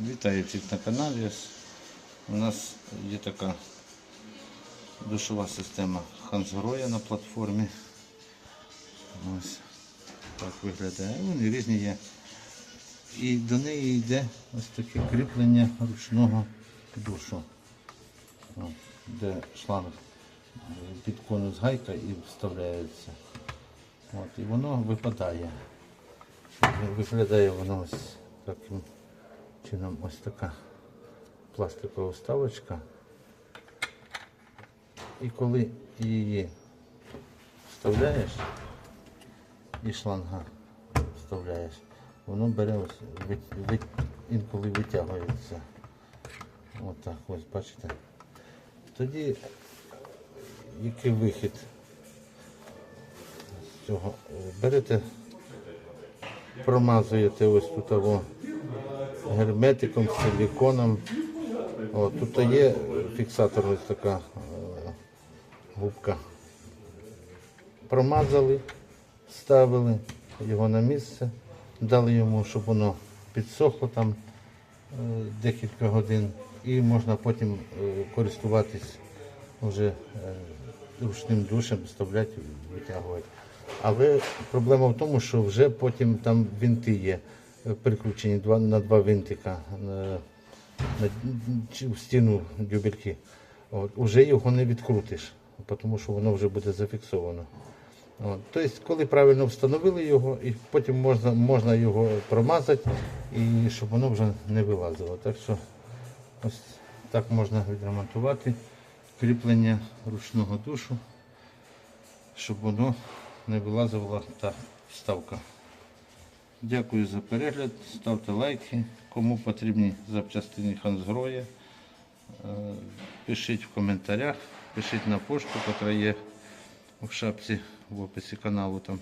Вітаю всіх на каналі. У нас є така душова система Хансгроя на платформі. Ось так виглядає. Вони різні є. І до неї йде ось таке кріплення ручного душу. Де шланг під конус гайка і вставляється. От, і воно випадає. Виглядає воно ось таким чином ось така пластикова вставочка. І коли її вставляєш і шланга вставляєш, воно бере ось, ви- ви- інколи витягується. Отак, ось бачите. Тоді який вихід з цього? Берете промазуєте ось тут або герметиком, силіконом. О, тут є фіксатор ось така е, губка. Промазали, ставили його на місце, дали йому, щоб воно підсохло там е, декілька годин і можна потім е, користуватись вже ручним душем, вставляти, витягувати. Але проблема в тому, що вже потім там винти є прикручені на два винтика на, на, в стіну дюбельки. От, уже його не відкрутиш, тому що воно вже буде зафіксовано. От, тобто, коли правильно встановили його, і потім можна, можна його промазати, і щоб воно вже не вилазило. Так що ось так можна відремонтувати кріплення ручного душу, щоб воно не вилазила та вставка. Дякую за перегляд, ставте лайки. Кому потрібні запчастини Хансгроя, е, пишіть в коментарях, пишіть на пошту, яка є в шапці в описі каналу там.